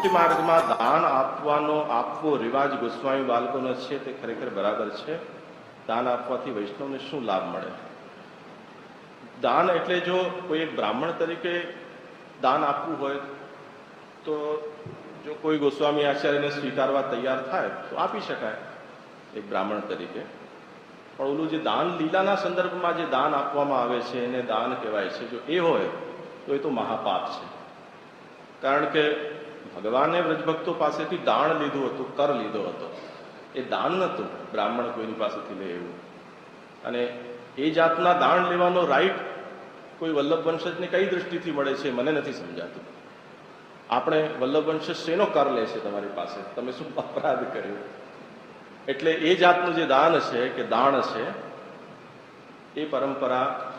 પુષ્ટિ માર્ગમાં દાન આપવાનો, આપવો રિવાજ ગોસ્વામી બાળકોનો છે તે ખરેખર બરાબર છે. દાન આપવાથી વૈષ્ણવને શું લાભ મળે? દાન એટલે જો કોઈ એક બ્રાહ્મણ તરીકે દાન આપવું હોય, તો જો કોઈ ગોસ્વામી આચાર્યને સ્વીકારવા તૈયાર થાય, તો આપી શકાય એક બ્રાહ્મણ તરીકે. પણ ઓલું જે દાન લીલાના સંદર્ભમાં જે દાન આપવામાં આવે છે, એને દાન કહેવાય છે. જો એ હોય, તો એ તો મહાપાપ છે. કારણ કે ભગવાને વ્રજભક્તો પાસેથી દાણ લીધું હતું, કર લીધો હતો. એ દાન નહોતું, બ્રાહ્મણ કોઈની પાસેથી લે એવું. અને એ જાતના દાણ લેવાનો રાઈટ કોઈ વલ્લભ વંશજને કઈ દૃષ્ટિથી મળે છે મને નથી સમજાતું. આપણે વલ્લભ વંશજ શેનો કર લે છે તમારી પાસે? તમે શું અપરાધ કર્યો? એટલે એ જાતનું જે દાન છે કે દાણ છે, એ પરંપરા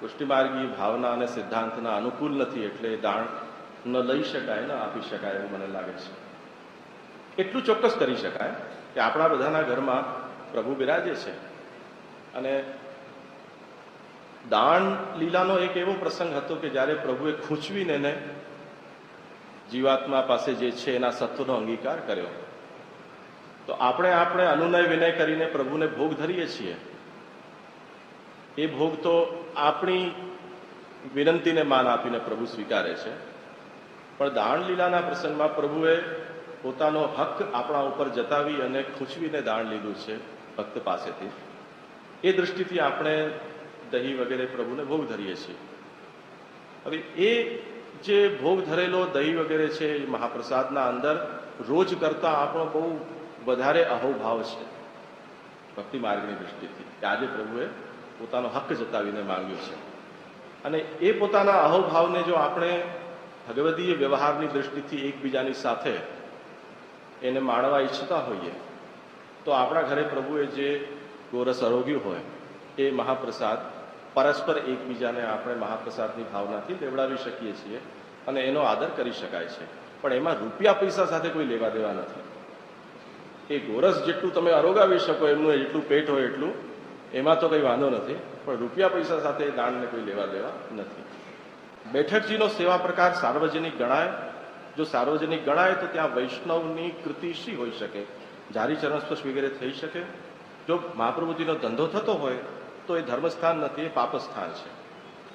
પુષ્ટિમાર્ગી ભાવના અને સિદ્ધાંતના અનુકૂળ નથી એટલે દાણ ન લઈ શકાય, ન આપી શકાય એવું મને લાગે છે. એટલું ચોક્કસ કરી શકાય કે આપણા બધાના ઘરમાં પ્રભુ બિરાજે છે. અને દાન લીલાનો એક એવો પ્રસંગ હતો કે જ્યારે પ્રભુએ ખૂંચવીને એને જીવાત્મા પાસે જે છે એના સત્વનો અંગીકાર કર્યો. તો આપણે આપણે અનુનય વિનય કરીને પ્રભુને ભોગ ધરીએ છીએ. એ ભોગ તો આપણી વિનંતીને માન આપીને પ્રભુ સ્વીકારે છે. પણ દાણ લીલાના પ્રસંગમાં પ્રભુએ પોતાનો હક આપણા ઉપર જતાવી અને ખૂંચવીને દાણ લીધું છે ભક્ત પાસેથી. એ દૃષ્ટિથી આપણે દહીં વગેરે પ્રભુને ભોગ ધરીએ છીએ. હવે એ જે ભોગ ધરેલો દહીં વગેરે છે એ મહાપ્રસાદના અંદર રોજ કરતા આપણો બહુ વધારે અહોભાવ છે ભક્તિ માર્ગની દૃષ્ટિથી કે આજે પ્રભુએ પોતાનો હક જતાવીને માંગ્યો છે. અને એ પોતાના અહોભાવને જો આપણે ભગવદીય વ્યવહારની દૃષ્ટિથી એકબીજાની સાથે એને માણવા ઈચ્છતા હોઈએ, તો આપણા ઘરે પ્રભુએ જે ગોરસ આરોગ્યું હોય, એ મહાપ્રસાદ પરસ્પર એકબીજાને આપણે મહાપ્રસાદની ભાવનાથી લેવડાવી શકીએ છીએ અને એનો આદર કરી શકાય છે. પણ એમાં રૂપિયા પૈસા સાથે કોઈ લેવા દેવા નથી. એ ગોરસ જેટલું તમે અરોગાવી શકો, એમનું જેટલું પેટ હોય એટલું, એમાં તો કંઈ વાંધો નથી, પણ રૂપિયા પૈસા સાથે એ દાનને કોઈ લેવા દેવા નથી. બેઠકજીનો સેવા પ્રકાર સાર્વજનિક ગણાય. જો સાર્વજનિક ગણાય તો ત્યાં વૈષ્ણવની કૃતિ શી હોઈ શકે? જારી ચરણસ્પર્શ વગેરે થઈ શકે? જો મહાપ્રભુજીનો ધંધો થતો હોય તો એ ધર્મસ્થાન નથી, એ પાપસ્થાન છે.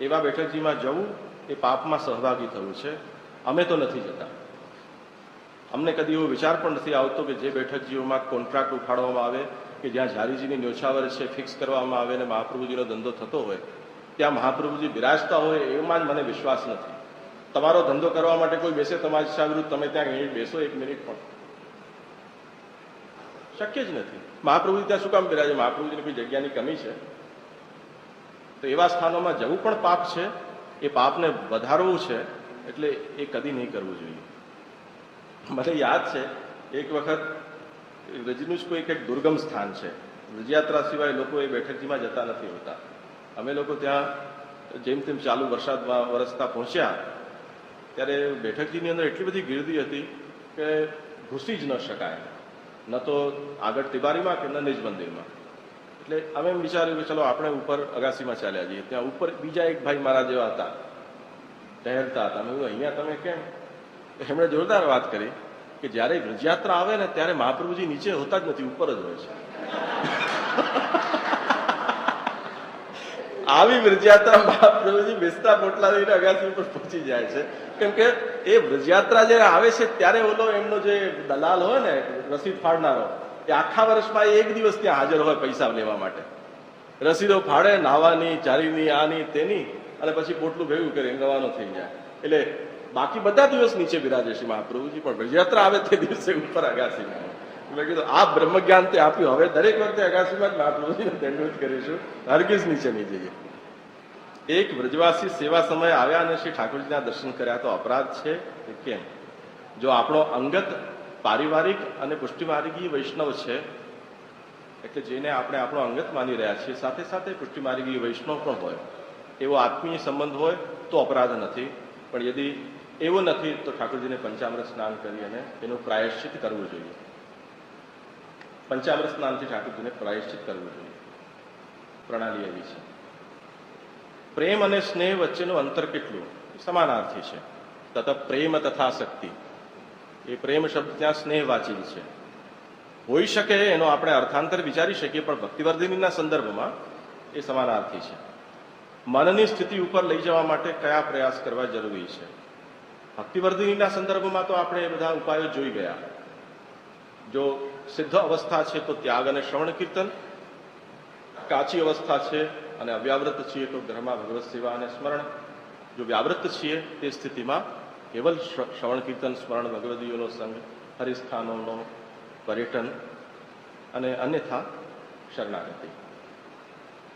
એવા બેઠકજીમાં જવું એ પાપમાં સહભાગી થવું છે. અમે તો નથી જતા. અમને કદી એવો વિચાર પણ નથી આવતો કે જે બેઠકજીઓમાં કોન્ટ્રાક્ટ ઉઠાડવામાં આવે કે જ્યાં ઝારીજીની ન્યોછાવર છે, ફિક્સ કરવામાં આવે અને મહાપ્રભુજીનો ધંધો થતો હોય. ત્યાં મહાપ્રભુજી બિરાજતા હોય એમાં જ મને વિશ્વાસ નથી. તમારો ધંધો કરવા માટે કોઈ બેસે તમારી ઈચ્છા વિરુદ્ધ તમે ત્યાં મિનિટ બેસો એક મિનિટ પણ. શક્ય જ નથી. મહાપ્રભુજી ત્યાં શું કામ બિરાજે? મહાપ્રભુજીની કોઈ જગ્યાની કમી છે? તો એવા સ્થાનોમાં જવું પણ પાપ છે. એ પાપને વધારવું છે. એટલે એ કદી નહીં કરવું જોઈએ. મને યાદ છે, એક વખત રજનું જ કોઈ એક દુર્ગમ સ્થાન છે. રજયાત્રા સિવાય લોકો એ બેઠકજીમાં જતા નથી હોતા. અમે લોકો ત્યાં જેમ તેમ ચાલુ વરસાદમાં વરસતા પહોંચ્યા, ત્યારે બેઠકજીની અંદર એટલી બધી ગીર્દી હતી કે ઘૂસી જ ન શકાય. ન તો આગળ તિબારીમાં કે ન નિજ મંદિરમાં એટલે અમે એમ વિચાર્યું કે ચલો આપણે ઉપર અગાસીમાં ચાલ્યા જઈએ. ત્યાં ઉપર બીજા એક ભાઈ મારા જેવા હતા. ટહેરતા હતા. મેં અહીંયા તમે કેમ? એમણે જોરદાર વાત કરી કે જ્યારે વ્રજયાત્રા આવે ને ત્યારે મહાપ્રભુજી નીચે હોતા જ નથી, ઉપર જ હોય છે. આવી વ્રજયાત્રા મહાપ્રભુજી બેસતા પોટલા લઈને અગાસી ઉપર પહોંચી જાય છે. કેમ કે એ વ્રજયાત્રા જ્યારે આવે છે, ત્યારે ઓલો એમનો જે દલાલ હોય ને, રસીદ ફાડનારો, એ આખા વર્ષમાં એક દિવસ ત્યાં હાજર હોય પૈસા લેવા માટે. રસીદો ફાડે નાવાની ચારીની, આની, તેની, અને પછી પોટલું ભેગું કરી, રવાનો થઈ જાય. એટલે બાકી બધા દિવસ નીચે બિરાજે છે મહાપ્રભુજી, પણ વ્રજયાત્રા આવે તે દિવસે ઉપર અગાસીમાં. મેં કીધું, આ બ્રહ્મ જ્ઞાન તે આપ્યું. હવે દરેક વખતે અગાસીમાં જ મહાપ્રભુજીને દંડવત કરીશું. હરગીઝ નીચે નહીં જઈએ. એક વ્રજવાસી સેવા સમયે આવ્યા અને શ્રી ઠાકોરજીના દર્શન કર્યા તો અપરાધ છે કે કેમ? જો આપણો અંગત પારિવારિક અને પુષ્ટિમાર્ગી વૈષ્ણવ છે, એટલે જેને આપણે આપણો અંગત માની રહ્યા છીએ, સાથે સાથે પુષ્ટિમાર્ગી વૈષ્ણવ પણ હોય, એવો આત્મીય સંબંધ હોય, તો અપરાધ નથી. પણ યદી એવો નથી, તો ઠાકોરજીને પંચામૃત સ્નાન કરી અને એનું પ્રાયશ્ચિત કરવું જોઈએ. પંચામૃત સ્નાનથી ઠાકોરજીને પ્રાયશ્ચિત કરવું જોઈએ. પ્રણાલી એવી છે. પ્રેમ અને સ્નેહ વચ્ચેનું અંતર કેટલું? સમાનાર્થી છે. તથા પ્રેમ તથા શક્તિ. એ પ્રેમ શબ્દ ત્યાં સ્નેહ વાચિલ છે. હોઈ શકે એનો આપણે અર્થાંતર વિચારી શકીએ, પણ ભક્તિવર્ધિનીના સંદર્ભમાં એ સમાનાર્થી છે. મનની સ્થિતિ ઉપર લઈ જવા માટે કયા પ્રયાસ કરવા જરૂરી છે? ભક્તિવર્ધિનીના સંદર્ભમાં તો આપણે એ બધા ઉપાયો જોઈ ગયા. જો સિદ્ધ અવસ્થા છે તો ત્યાગ અને શ્રવણ કીર્તન, કાચી અવસ્થા છે અને અવ્યાવૃત છીએ તો ઘરમાં ભગવત સેવા અને સ્મરણ. જો વ્યાવૃત છીએ તે સ્થિતિમાં કેવલ શ્ર- શ્રવણ કીર્તન, સ્મરણ, ભગવદીઓનો સંગ, હરિસ્થાનોનો પર્યટન અને અન્યથા શરણાગતિ.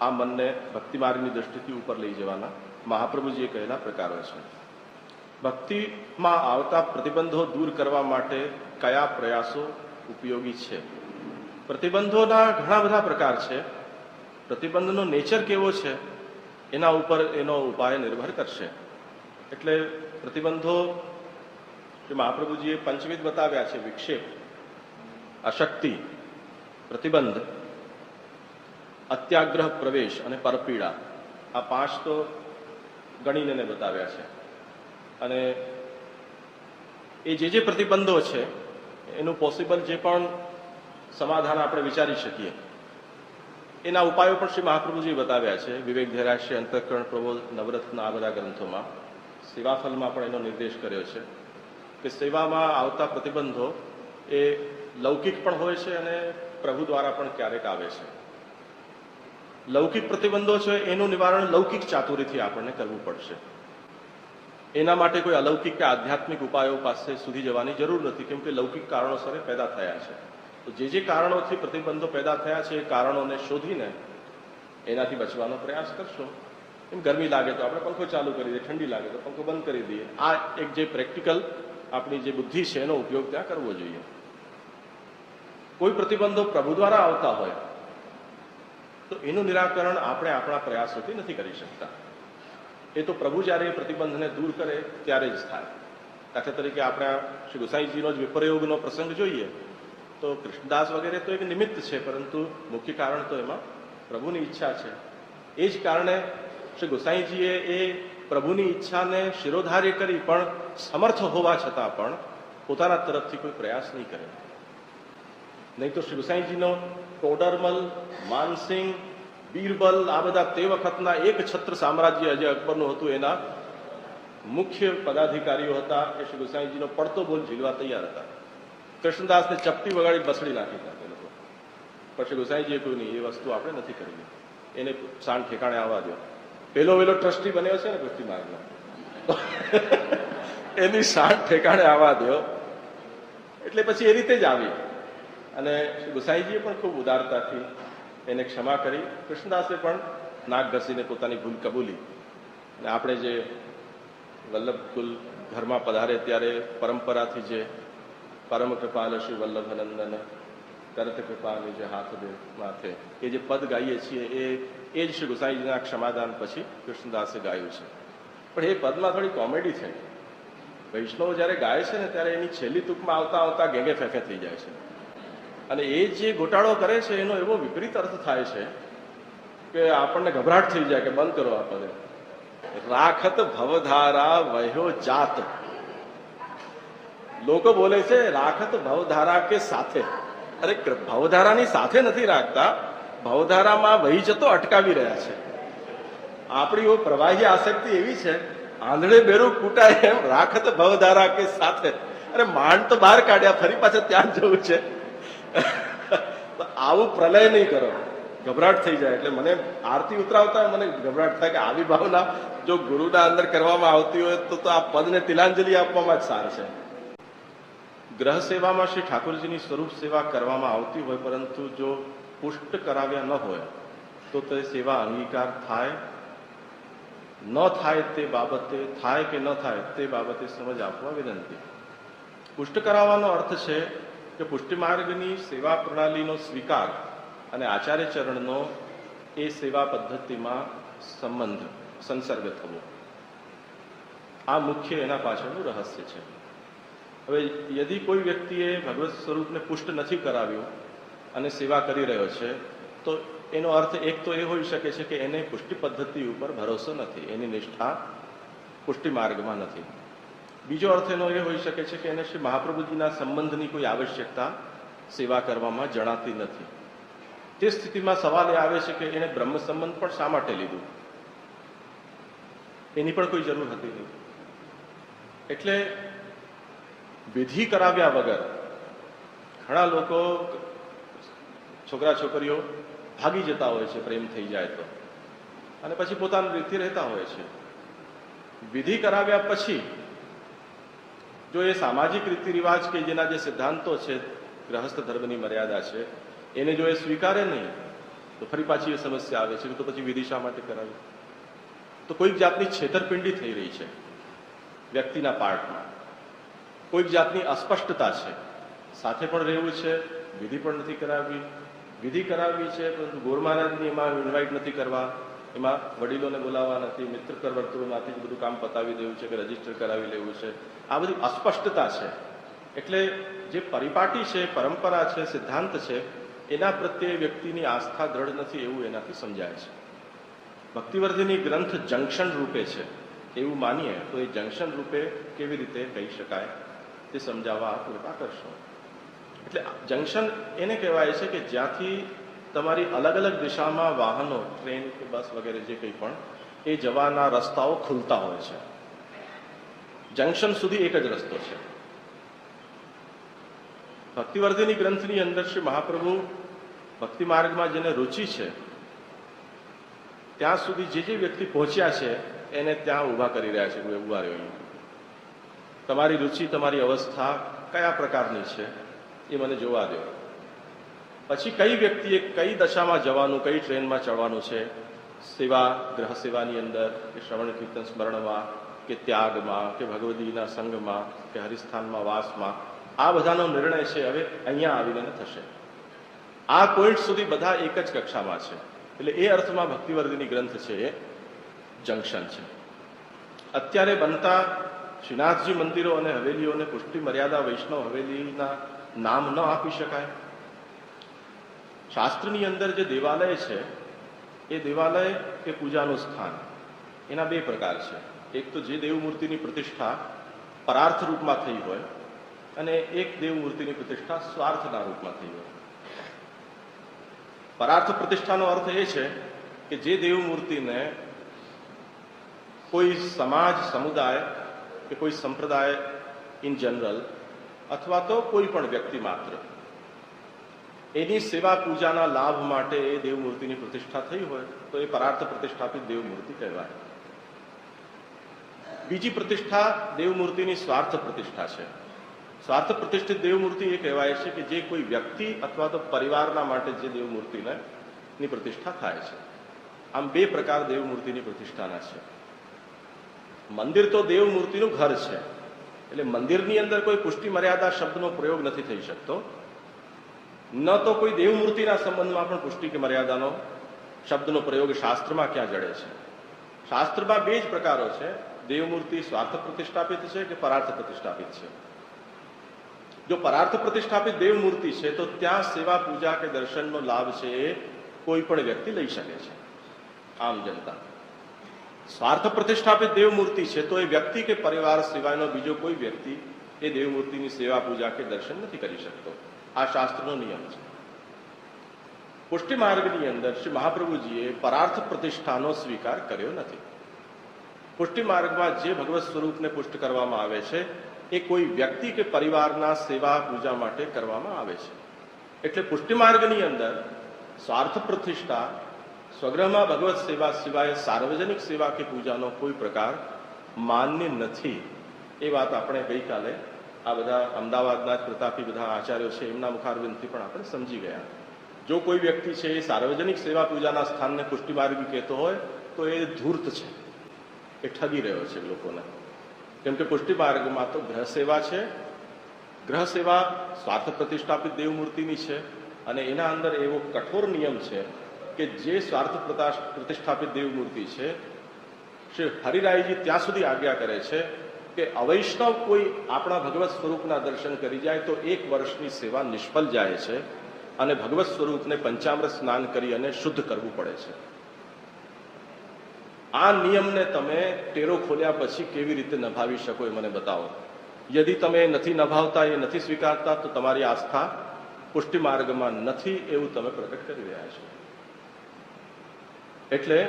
આ મનને ભક્તિ માર્ગની દ્રષ્ટિથી ઉપર લઈ જવાના મહાપ્રભુજીએ કહેલા પ્રકારો છે. ભક્તિમાં આવતા પ્રતિબંધો દૂર કરવા માટે કયા પ્રયાસો ઉપયોગી છે. પ્રતિબંધોના ઘણા બધા પ્રકાર છે. પ્રતિબંધનો નેચર કેવો છે? એના ઉપર એનો ઉપાય નિર્ભર કરશે. એટલે પ્રતિબંધો જે મહાપ્રભુજીએ પંચવિધ બતાવ્યા છે, વિક્ષેપ, અશક્તિ, પ્રતિબંધ, અત્યાગ્રહ, પ્રવેશ અને પરપીડા, આ પાંચ તો ગણીને બતાવ્યા છે. અને એ જે જે પ્રતિબંધો છે એનું પોસિબલ જે પણ સમાધાન આપણે વિચારી શકીએ. એના ઉપાયો પણ શ્રી મહાપ્રભુજી બતાવ્યા છે. વિવેક ધૈરાશ્ય, અંતઃકરણ, પ્રબોધ, નવરત્ન આ બધા ગ્રંથોમાં. સેવાફલમાં પણ એનો નિર્દેશ કર્યો છે કે સેવામાં આવતા પ્રતિબંધો એ લૌકિક પણ હોય છે અને પ્રભુ દ્વારા પણ ક્યારેક આવે છે. લૌકિક પ્રતિબંધો છે એનું નિવારણ લૌકિક ચાતુરીથી આપણને કરવું પડશે. એના માટે કોઈ અલૌકિક કે આધ્યાત્મિક ઉપાયો પાસે સુધી જવાની જરૂર નથી, કેમ કે લૌકિક કારણોસર પેદા થયા છે. તો જે જે કારણોથી પ્રતિબંધો પેદા થયા છે, એ કારણોને શોધીને એનાથી બચવાનો પ્રયાસ કરશો. એમ ગરમી લાગે તો આપણે પંખો ચાલુ કરી દઈએ, ઠંડી લાગે તો પંખો બંધ કરી દઈએ. આ એક જે પ્રેક્ટિકલ આપણી જે બુદ્ધિ છે, એનો ઉપયોગ ત્યાં કરવો જોઈએ. કોઈ પ્રતિબંધો પ્રભુ દ્વારા આવતા હોય, તો એનું નિરાકરણ આપણે આપણા પ્રયાસોથી નથી કરી શકતા. એ તો પ્રભુ જ્યારે એ પ્રતિબંધને દૂર કરે ત્યારે જ થાય. દાખલા તરીકે આપણે શ્રી ગોસાઈજીનો જ વિપરયોગનો પ્રસંગ જોઈએ, તો કૃષ્ણદાસ વગેરે તો એક નિમિત્ત છે, પરંતુ મુખ્ય કારણ તો એમાં પ્રભુની ઈચ્છા છે. એ જ કારણે શ્રી ગોસાઈજીએ એ પ્રભુની ઈચ્છાને શિરોધાર્ય કરી પણ સમર્થ હોવા છતાં પણ પોતાના તરફથી કોઈ પ્રયાસ નહીં કરે. નહીં તો શ્રી ગોસાઈજીનો ટોડરમલ, માનસિંહ બીરબલ આ બધા તે વખતના એક છત્ર સામ્રાજ્ય જે અકબરનું હતું એના મુખ્ય પદાધિકારીઓ હતા. એ શ્રી ગોસાઈજીનો પડતો બોલ ઝીલવા તૈયાર હતા. કૃષ્ણદાસને ચપટી વગાડી બસડી નાખી હતા તે લોકો. શ્રી ગુસાઈજીએ કોઈ નહીં, એ વસ્તુ આપણે નથી કરવી એને સાણ ઠેકાણે આવવા દો. પેલો વેલો ટ્રસ્ટી બન્યો છે ને પૃથ્વી માર્ગનો. એની સાણ ઠેકાણે આવવા દો. એટલે પછી એ રીતે જ આવી. અને શ્રી ગોસાઈજીએ પણ ખૂબ ઉદારતાથી એને ક્ષમા કરી કૃષ્ણદાસે પણ નાક ઘસીને પોતાની ભૂલ કબૂલી. અને આપણે જે વલ્લભ કુલ ઘરમાં પધારે ત્યારે પરંપરાથી જે પરમ કૃપાલ શ્રી વલ્લભનંદન કરત કૃપાની જે હાથ દે માથે, એ જે પદ ગાઈએ છીએ, એ એ જ શ્રી ગુસાઈજીના ક્ષમાદાન પછી કૃષ્ણદાસે ગાયું છે. પણ એ પદમાં થોડી કોમેડી છે. વૈષ્ણવ જ્યારે ગાય છે ને ત્યારે એની છેલ્લી ટૂંકમાં આવતા આવતા ગેંગે ફેંફે થઈ જાય છે. અને એ જે ગોટાળો કરે છે, એનો એવો વિપરીત અર્થ થાય છે કે આપણને ગભરાટ થઈ જાય કે બંધ કરો આ પદે રાખત ભવધારા વહ્યો જાત. લોકો બોલે છે, રાખત ભવધારા કે સાથે? અરે ભવધારાની સાથે નથી રાખતા. ભવધારામાં વહી જતો અટકાવી રહ્યા છે. આપણી પ્રવાહી આસક્તિ એવી છે, આંધળે બેરું કૂટાય એમ, રાખત ભવધારા કે સાથે? અરે, માંડ તો બહાર કાઢ્યા, ફરી પાછા ત્યાં જવું છે. તો આવું પ્રલય નહીં કરો. ગભરાટ થઈ જાય. એટલે મને આરતી ઉતરાવતા મને ગભરાટ થાય કે આવી ભાવના જો ગુરુના અંદર કરવામાં આવતી હોય તો આ પદને તિલાંજલિ આપવામાં જ સાર છે. ગ્રહ સેવામાં શ્રી ઠાકોરજીની સ્વરૂપ સેવા કરવામાં આવતી હોય, પરંતુ જો પુષ્ટ કરાવ્યા ન હોય, તો તે સેવા અંગીકાર થાય. ન થાય તે બાબતે, થાય કે ન થાય તે બાબતે સમજ આપવા વિનંતી. પુષ્ટ કરાવવાનો અર્થ છે કે પુષ્ટિમાર્ગની સેવા પ્રણાલીનો સ્વીકાર અને આચાર્ય ચરણનો એ સેવા પદ્ધતિમાં સંબંધ, સંસર્ગ થવો. આ મુખ્ય એના પાછળનું રહસ્ય છે. હવે યદિ કોઈ વ્યક્તિએ ભગવત સ્વરૂપને પુષ્ટ નથી કરાવ્યું અને સેવા કરી રહ્યો છે, તો એનો અર્થ એક તો એ હોઈ શકે છે કે એને પુષ્ટિ પદ્ધતિ ઉપર ભરોસો નથી, એની નિષ્ઠા પુષ્ટિ માર્ગમાં નથી. બીજો અર્થ એનો એ હોઈ શકે છે કે એને શ્રી મહાપ્રભુજીના સંબંધની કોઈ આવશ્યકતા સેવા કરવામાં જણાતી નથી. તે સ્થિતિમાં સવાલ એ આવે છે કે એને બ્રહ્મ સંબંધ પણ શા માટે લીધું? એની પણ કોઈ જરૂર હતી નહીં. એટલે વિધિ કરાવ્યા વગર ઘણા લોકો છોકરા છોકરીઓ ભાગી જતા હોય છે, પ્રેમ થઈ જાય તો. અને પછી પોતાની રીતે રહેતા હોય છે. વિધિ કરાવ્યા પછી જો એ સામાજિક રીતિ રિવાજ કે જેના જે સિદ્ધાંતો છે, ગ્રહસ્થ ધર્મની મર્યાદા છે, એને જો એ સ્વીકારે નહીં, તો ફરી પાછી એ સમસ્યા આવે છે. તો પછી વિધિ શા માટે કરાવી? તો કોઈક જાતની છેતરપિંડી થઈ રહી છે વ્યક્તિના પાર્ટમાં. કોઈક જાતની અસ્પષ્ટતા છે. સાથે પણ રહેવું છે, વિધિ પણ નથી કરાવવી. વિધિ કરાવવી છે, પરંતુ ગોર મહારાજની એમાં ઇન્વાઇટ નથી કરવા. એમાં વડીલોને બોલાવવા નથી, મિત્ર કરવર્તુઓમાંથી જ બધું કામ પતાવી દેવું છે કે રજિસ્ટર કરાવી લેવું છે. આ બધી અસ્પષ્ટતા છે. એટલે જે પરિપાટી છે, પરંપરા છે, સિદ્ધાંત છે, એના પ્રત્યે વ્યક્તિની આસ્થા દ્રઢ નથી એવું એનાથી સમજાય છે. ભક્તિવર્ધિની ગ્રંથ જંક્શન રૂપે છે. એવું માનીએ તો એ જંક્શન રૂપે કેવી રીતે કહી શકાય તે સમજાવવા કૃપા કરશો. એટલે જંક્શન એને કહેવાય છે કે જ્યાંથી તમારી અલગ અલગ દિશામાં વાહનો, ટ્રેન કે બસ વગેરે જે કંઈ પણ, એ જવાના રસ્તાઓ ખુલતા હોય છે. જંક્શન સુધી એક જ રસ્તો છે. ભક્તિવર્ધિની ગ્રંથની અંદર શ્રી મહાપ્રભુ ભક્તિ માર્ગમાં જેને રુચિ છે, ત્યાં સુધી જે જે વ્યક્તિ પહોંચ્યા છે, એને ત્યાં ઊભા કરી રહ્યા છે ઊભા રહ્યો તમારી રુચિ, તમારી અવસ્થા કયા પ્રકારની છે, એ મને જોવા દો. પછી કઈ વ્યક્તિએ કઈ દશામાં જવાનું, કઈ ટ્રેનમાં ચડવાનું છે? સેવા, ગ્રહ સેવાની અંદર, કે શ્રવણ, કીર્તન, સ્મરણમાં, કે ત્યાગમાં, કે ભગવદીના સંઘમાં, કે હરિસ્થાનમાં, વાસમાં? આ બધાનો નિર્ણય છે, હવે અહીંયા આવીને થશે. આ પોઈન્ટ સુધી બધા એક જ કક્ષામાં છે. એટલે એ અર્થમાં ભક્તિવર્ધિની ગ્રંથ છે, એ જંકશન છે. અત્યારે બનતા શ્રીનાથજી મંદિરો અને હવેલીઓને પુષ્ટિ મર્યાદા વૈષ્ણવ હવેલીના નામ ન આપી શકાય. શાસ્ત્રની અંદર જે દેવાલય છે, એ દેવાલય કે પૂજાનું સ્થાન. એના બે પ્રકાર છે. એક તો જે દેવમૂર્તિની પ્રતિષ્ઠા પરાર્થ રૂપમાં થઈ હોય અને એક દેવમૂર્તિની પ્રતિષ્ઠા સ્વાર્થના રૂપમાં થઈ હોય. પરાર્થ પ્રતિષ્ઠાનો અર્થ એ છે કે જે દેવમૂર્તિને કોઈ સમાજ, સમુદાય કે કોઈ સંપ્રદાય ઇન જનરલ અથવા તો કોઈ પણ વ્યક્તિ માત્ર એની સેવા પૂજાના લાભ માટે એ દેવમૂર્તિની પ્રતિષ્ઠા થઈ હોય તો એ પરાર્થ પ્રતિષ્ઠાપિત દેવમૂર્તિ કહેવાય. બીજી પ્રતિષ્ઠા દેવમૂર્તિની સ્વાર્થ પ્રતિષ્ઠા છે. સ્વાર્થ પ્રતિષ્ઠિત દેવમૂર્તિ એ કહેવાય છે કે જે કોઈ વ્યક્તિ અથવા તો પરિવારના માટે જે દેવમૂર્તિને, ની પ્રતિષ્ઠા થાય છે. આમ બે પ્રકાર દેવમૂર્તિની પ્રતિષ્ઠાના છે. મંદિર તો દેવમૂર્તિનું ઘર છે. એટલે મંદિરની અંદર કોઈ પુષ્ટિ મર્યાદા શબ્દનો પ્રયોગ નથી થઈ શકતો. ન તો કોઈ દેવમૂર્તિના સંબંધમાં પણ પુષ્ટિ કે મર્યાદાનો શબ્દનો પ્રયોગ શાસ્ત્રમાં ક્યાં જડે છે? શાસ્ત્રમાં બે જ પ્રકારો છે. દેવમૂર્તિ સ્વાર્થ પ્રતિષ્ઠાપિત છે કે પરાર્થ પ્રતિષ્ઠાપિત છે? જો પરાર્થ પ્રતિષ્ઠાપિત દેવમૂર્તિ છે, તો ત્યાં સેવા, પૂજા કે દર્શનનો લાભ છે એ કોઈ પણ વ્યક્તિ લઈ શકે છે. આમ જનતા. સ્વાર્થ પ્રતિષ્ઠાપિત દેવમૂર્તિ છે, તો એ વ્યક્તિ કે પરિવાર સિવાયનો બીજો કોઈ વ્યક્તિ એ દેવમૂર્તિની સેવા, પૂજા કે દર્શન નથી કરી શકતો. આ શાસ્ત્રનો નિયમ છે. પુષ્ટિ માર્ગની અંદર શ્રી મહાપ્રભુજીએ પરાર્થ પ્રતિષ્ઠાનો સ્વીકાર કર્યો નથી. પુષ્ટિ માર્ગમાં જે ભગવત સ્વરૂપને પુષ્ટ કરવામાં આવે છે, એ કોઈ વ્યક્તિ કે પરિવારના સેવા પૂજા માટે કરવામાં આવે છે. એટલે પુષ્ટિ માર્ગની અંદર સ્વાર્થ પ્રતિષ્ઠા, સ્વગ્રહમાં ભગવત સેવા સિવાય સાર્વજનિક સેવા કે પૂજાનો કોઈ પ્રકાર માન્ય નથી, એ વાત આપણે ગઈકાલે આ બધા અમદાવાદના જ પ્રતાપી બધા આચાર્યો છે, એમના મુખારવિંદથી પણ આપણે સમજી ગયા. જો કોઈ વ્યક્તિ છે, એ સાર્વજનિક સેવા પૂજાના સ્થાનને પુષ્ટિ માર્ગી કહેતો હોય, તો એ ધૂર્ત છે. એ ઠગી રહ્યો છે લોકોને. કેમ કે પુષ્ટિ માર્ગમાં તો ગ્રહ સેવા છે. ગ્રહ સેવા સ્વાર્થ પ્રતિષ્ઠાપિત દેવમૂર્તિની છે અને એના અંદર એવો કઠોર નિયમ છે કે જે સ્વાર્થ પ્રતિષ્ઠાપિત દેવમૂર્તિ છે, શ્રી હરિરાયજી ત્યાં સુધી આજ્ઞા કરે છે કે અવૈષ્ણવ કોઈ આપણા ભગવત સ્વરૂપના દર્શન કરી જાય તો એક વર્ષની સેવા નિષ્ફળ જાય છે અને ભગવત સ્વરૂપને પંચામૃત સ્નાન કરી અને શુદ્ધ કરવું પડે છે. આ નિયમને તમે ટેરો ખોલ્યા પછી કેવી રીતે નભાવી શકો એ મને બતાવો. યદિ તમે નથી નભાવતા, એ નથી સ્વીકારતા, તો તમારી આસ્થા પુષ્ટિ માર્ગમાં નથી એવું તમે પ્રગટ કરી રહ્યા છો. એટલે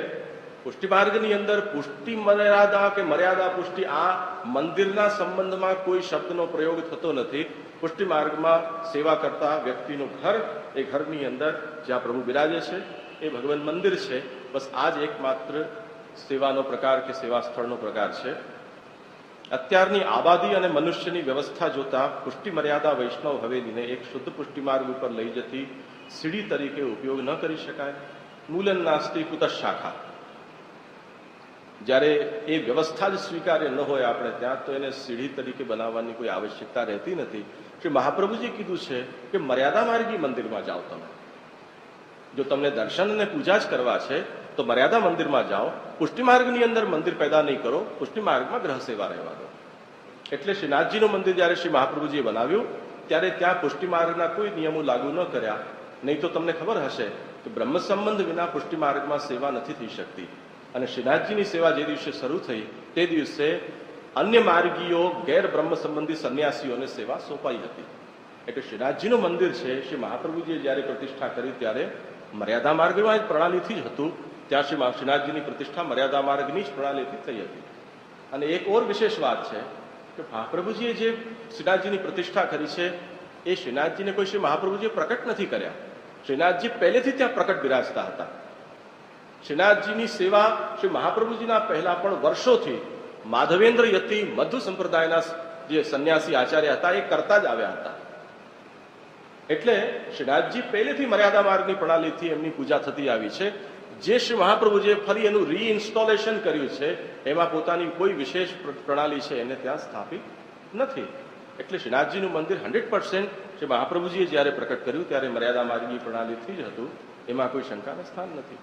પુષ્ટિ માર્ગની અંદર પુષ્ટિ મર્યાદા કે મર્યાદા પુષ્ટિ આ મંદિરના સંબંધમાં કોઈ શબ્દનો પ્રયોગ થતો નથી. પુષ્ટિ માર્ગમાં સેવા કરતા વ્યક્તિનું ઘર એ ઘરની અંદર જ્યાં પ્રભુ બિરાજે છે, એ ભગવાન મંદિર છે. બસ આ જ એકમાત્ર સેવાનો પ્રકાર કે સેવા સ્થળનો પ્રકાર છે. અત્યારની આબાદી અને મનુષ્યની વ્યવસ્થા જોતા પુષ્ટિ મર્યાદા વૈષ્ણવ હવેલીને એક શુદ્ધ પુષ્ટિ માર્ગ ઉપર લઈ જતી સીડી તરીકે ઉપયોગ ન કરી શકાય. મૂલન નાસ્તી કુત શાખા. જ્યારે એ વ્યવસ્થા જ સ્વીકાર્ય ન હોય આપણે ત્યાં, તો એને સીડી તરીકે બનાવવાની કોઈ આવશ્યકતા રહેતી નથી. શ્રી મહાપ્રભુજી કીધું છે કે મર્યાદા માર્ગી મંદિરમાં જાઓ તમે. જો તમને દર્શન અને પૂજા જ કરવા છે, તો મર્યાદા મંદિરમાં જાઓ. પુષ્ટિમાર્ગની અંદર મંદિર પેદા નહીં કરો પુષ્ટિ માર્ગમાં ગ્રહ સેવા રહેવા દો. એટલે શ્રીનાથજીનું મંદિર જ્યારે શ્રી મહાપ્રભુજીએ બનાવ્યું, ત્યારે ત્યાં પુષ્ટિ માર્ગના કોઈ નિયમો લાગુ ન કર્યા. નહીં તો તમને ખબર હશે કે બ્રહ્મ સંબંધ વિના પુષ્ટિ માર્ગમાં સેવા નથી થઈ શકતી. અને શ્રીનાથજીની સેવા જે દિવસે શરૂ થઈ, તે દિવસે અન્ય માર્ગીઓ, ગેર બ્રહ્મ સંબંધી સંન્યાસીઓને સેવા સોંપાઈ હતી. એટલે શ્રીનાથજીનું મંદિર છે, શ્રી મહાપ્રભુજીએ જ્યારે પ્રતિષ્ઠા કરી ત્યારે મર્યાદા માર્ગમાં જ પ્રણાલીથી જ હતું, ત્યાં શ્રી શ્રીનાથજીની પ્રતિષ્ઠા મર્યાદા માર્ગની જ પ્રણાલીથી થઈ હતી. અને એક ઓર વિશેષ વાત છે કે મહાપ્રભુજીએ જે શ્રીનાથજીની પ્રતિષ્ઠા કરી છે, એ શ્રીનાથજીને કોઈ શ્રી મહાપ્રભુજીએ પ્રકટ નથી કર્યા. શ્રીનાથજી પહેલેથી ત્યાં પ્રકટ બિરાજતા હતા. શ્રીનાથજીની સેવા શ્રી મહાપ્રભુજીના પહેલા પણ વર્ષોથી માધવેન્દ્ર યતિ મધુ સંપ્રદાયના જે સંન્યાસી આચાર્ય હતા, એ કરતા જ આવ્યા હતા. એટલે શ્રીનાથજી પહેલેથી મર્યાદા માર્ગની પ્રણાલીથી એમની પૂજા થતી આવી છે. જે શ્રી મહાપ્રભુજીએ ફરી એનું રીઇન્સ્ટોલેશન કર્યું છે, એમાં પોતાની કોઈ વિશેષ પ્ર- પ્રણાલી છે, એને ત્યાં સ્થાપિત નથી. એટલે શ્રીનાથજીનું મંદિર હંડ્રેડ પર્સન્ટ શ્રી મહાપ્રભુજીએ જ્યારે પ્રકટ કર્યું, ત્યારે મર્યાદા માર્ગની પ્રણાલીથી જ હતું. એમાં કોઈ શંકાને સ્થાન નથી.